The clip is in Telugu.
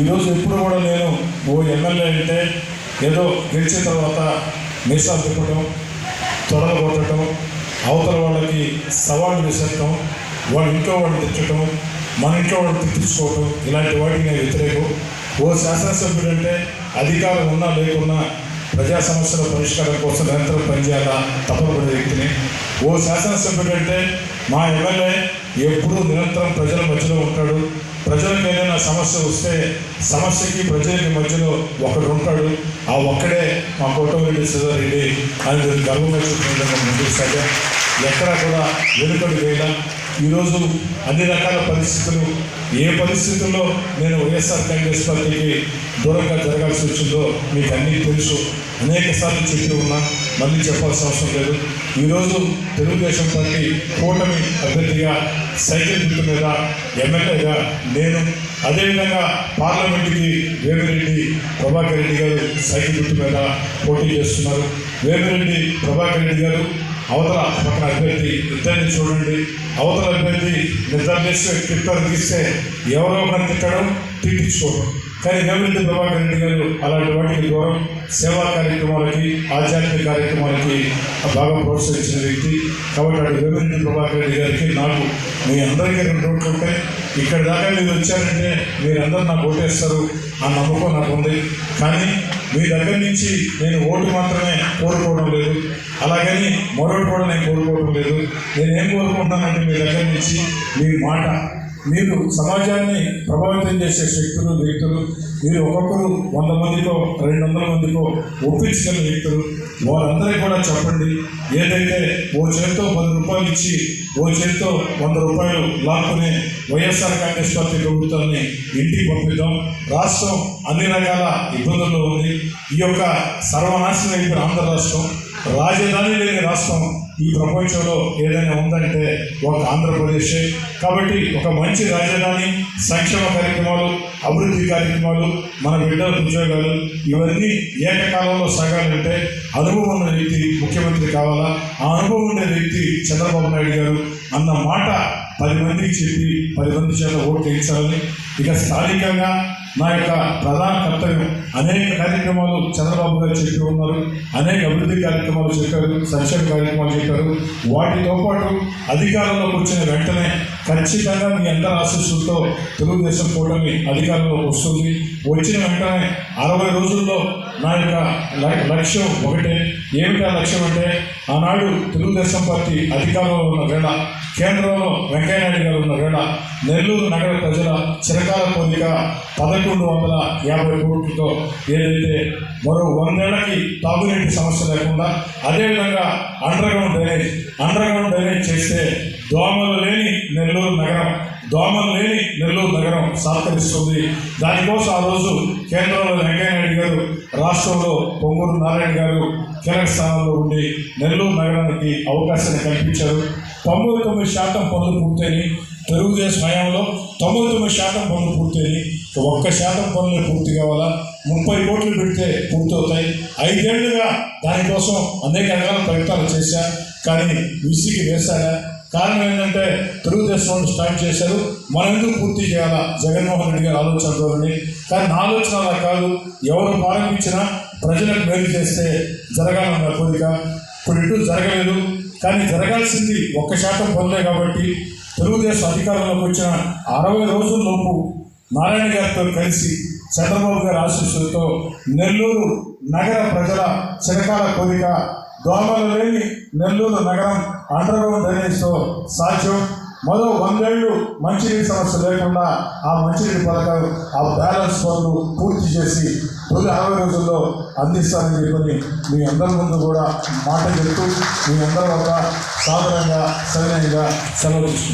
ఈరోజు ఎప్పుడు కూడా నేను ఓ ఎమ్మెల్యే అంటే ఏదో గెలిచిన తర్వాత మీసాలు తిప్పడం త్వరలు కొట్టడం అవతల వాళ్ళకి సవాళ్ళు విసరటం వాళ్ళ ఇంట్లో వాళ్ళు తెచ్చటం మన ఇంట్లో వాళ్ళు తిట్టించుకోవటం ఇలాంటి వాటికి నేను వ్యతిరేకం. ఓ శాసనసభ్యుడు అంటే అధికారం ఉన్నా లేకున్నా ప్రజా సమస్యల పరిష్కారం కోసం నిరంతరం పనిచేయాలా తప్పబడే వ్యక్తిని. ఓ శాసనసభ్యుడు అంటే మా ఎమ్మెల్యే ఎప్పుడూ నిరంతరం ప్రజల మధ్యలో ఉంటాడు. ప్రజలకు ఏదైనా సమస్య వస్తే సమస్యకి ప్రజలకి మధ్యలో ఒకడు ఉంటాడు. ఆ ఒక్కడే మా కోటమిరెడ్డి సుధారెడ్డి అని గర్వంగా చూపించడం ముందుకు సాగా. ఎక్కడా కూడా వెనుకడు వేయడం. ఈరోజు అన్ని రకాల పరిస్థితులు ఏ పరిస్థితుల్లో నేను వైఎస్ఆర్ కాంగ్రెస్ పార్టీకి దూరంగా జరగాల్సి వచ్చిందో మీకు అన్నీ తెలుసు. అనేక సార్లు చెప్పి ఉన్నా మళ్ళీ చెప్పాల్సిన అవసరం లేదు. ఈరోజు తెలుగుదేశం పార్టీ కూటమి అభ్యర్థిగా సైకిల్ గుర్తు మీద ఎమ్మెల్యేగా నేను అదేవిధంగా పార్లమెంటుకి వేమిరెడ్డి ప్రభాకర్ రెడ్డి గారు సైకిల్ గుర్తు మీద పోటీ చేస్తున్నారు. వేమిరెడ్డి ప్రభాకర్ రెడ్డి గారు అవతల పక్కన అభ్యర్థి ఇద్దరిని చూడండి. అవతల అభ్యర్థి నిద్రలేసి ట్విట్టర్ తీస్తే ఎవరో ఒకరు తిట్టడం తిట్టించుకోవడం. కానీ గవర్నమెంట్ ప్రభాకర్ రెడ్డి గారు అలాంటి వాటికి దూరం. సేవా కార్యక్రమాలకి ఆధ్యాత్మిక కార్యక్రమాలకి బాగా ప్రోత్సహించిన వ్యక్తి. కాబట్టి అటు వేమిరెడ్డి ప్రభాకర్ రెడ్డి గారికి నాకు మీ అందరికీ రెండు రోడ్లు ఉంటాయి. ఇక్కడ దాకా మీరు వచ్చారంటే మీరందరూ నాకు ఓటేస్తారు. ఆ నమ్మకం నాకు ఉంది. కానీ మీ దగ్గర నుంచి నేను ఓటు మాత్రమే కోరుకోవడం లేదు. అలాగని మరొకటి కూడా నేను కోరుకోవడం లేదు. నేనేం కోరుకుంటానంటే మీ దగ్గర నుంచి మీ మాట మీరు సమాజాన్ని ప్రభావితం చేసే శక్తులు వ్యక్తులు మీరు ఒక్కొక్కరు వంద మందికో రెండు వందల మందికో ఒప్పించగల వ్యక్తులు వారందరికీ కూడా చెప్పండి. ఏదైతే ఓ చేతితో పది రూపాయలు ఇచ్చి ఓ చేతితో వంద రూపాయలు లాక్కునే వైఎస్ఆర్ కాంగ్రెస్ పార్టీ ప్రభుత్వాన్ని ఇంటికి పంపిద్దాం. రాష్ట్రం అన్ని రకాల ఇబ్బందుల్లో ఉంది. ఈ యొక్క సర్వనాశనం అయిపోయిన ఆంధ్ర రాష్ట్రం రాజధాని లేని రాష్ట్రం ఈ ప్రపంచంలో ఏదైనా ఉందంటే ఒక ఆంధ్రప్రదేశే. కాబట్టి ఒక మంచి రాజధాని సంక్షేమ కార్యక్రమాలు అభివృద్ధి కార్యక్రమాలు మన బిడ్డల ఉద్యోగాలు ఇవన్నీ ఏకకాలంలో సాగాలంటే అనుభవం ఉన్న వ్యక్తి ముఖ్యమంత్రి కావాలా? ఆ అనుభవం ఉండే వ్యక్తి చంద్రబాబు నాయుడు గారు అన్న మాట పది మందికి చెప్పి పది మంది చేత ఓటు వేయించాలని ఇక స్థానికంగా నా యొక్క ప్రధాన కర్తవ్యం అనేక కార్యక్రమాలు చంద్రబాబు గారు చెప్పి ఉన్నారు అనేక అభివృద్ధి కార్యక్రమాలు చెప్పారు సంక్షేమ కార్యక్రమాలు చెప్పారు వాటితో పాటు అధికారంలోకి వచ్చిన వెంటనే ఖచ్చితంగా మీ అందరి ఆశీస్సులతో తెలుగుదేశం కూటమి అధికారంలోకి వస్తుంది. వచ్చిన వెంటనే అరవై రోజుల్లో నా యొక్క లక్ష్యం ఒకటే. ఏమిటా లక్ష్యం అంటే ఆనాడు తెలుగుదేశం పార్టీ అధికారంలో ఉన్న వేళ కేంద్రంలో వెంకయ్యనాయుడు గారు ఉన్న వేళ నెల్లూరు నగర ప్రజల చిరకాల పొందిక పదకొండు వందల యాభై కోట్లతో ఏదైతే మరో వందేళ్ళకి తాగునీటి సమస్య లేకుండా అదేవిధంగా అండర్గ్రౌండ్ డ్రైనేజ్ అండర్గ్రౌండ్ డ్రైనేజ్ చేస్తే దోమలు లేని నెల్లూరు నగరం దోమలు లేని నెల్లూరు నగరం సహకరిస్తుంది. దానికోసం ఆ రోజు కేంద్రంలో వెంకయ్యనాయుడు గారు రాష్ట్రంలో పొంగూరు నారాయణ గారు కీలక స్థానంలో ఉండి నెల్లూరు నగరానికి అవకాశాన్ని కల్పించారు. తొంభై తొమ్మిది శాతం పనులు పూర్తయి తెలుగుదేశం హయాంలో తొంభై తొమ్మిది శాతం పనులు పూర్తయి ఒక్క శాతం పనులు పూర్తి కావాలా? ముప్పై కోట్లు పెడితే పూర్తవుతాయి. ఐదేళ్ళుగా దానికోసం అనేక రకాల ప్రయత్నాలు చేశా. కానీ విసిగి వేశారా కారణం ఏంటంటే తెలుగుదేశం వాళ్ళు స్టార్ట్ చేశారు. మనం ఎందుకు పూర్తి చేయాలా? జగన్మోహన్ రెడ్డి గారు ఆలోచన కానీ నా ఆలోచన అలా కాదు. ఎవరు ప్రారంభించినా ప్రజలకు మేలు చేస్తే జరగాలన్న కోరిక. ఇప్పుడు ఇటు జరగలేదు. కానీ జరగాల్సింది ఒక్క శాతం పనులే కాబట్టి తెలుగుదేశం అధికారంలోకి వచ్చిన అరవై రోజుల్లోపు నారాయణ గారితో కలిసి చంద్రబాబు గారి ఆశీస్సులతో నెల్లూరు నగర ప్రజల చిరకాల కోరిక దోమలు లేని నెల్లూరు నగరం అండర్గ్రౌండ్ డ్రైనేజ్తో సాధ్యం. మరో వందేళ్ళు మంచినీటి సమస్య లేకుండా ఆ మంచినీటి పథకాలు ఆ బ్యాలెన్స్ పనులు పూర్తి చేసి తొలి అరవై రోజుల్లో అందిస్తానని చెప్పని మీ అందరి ముందు కూడా మాట చెప్తూ మీ అందరి ఒక సాధారణంగా సరైనగా సెలవు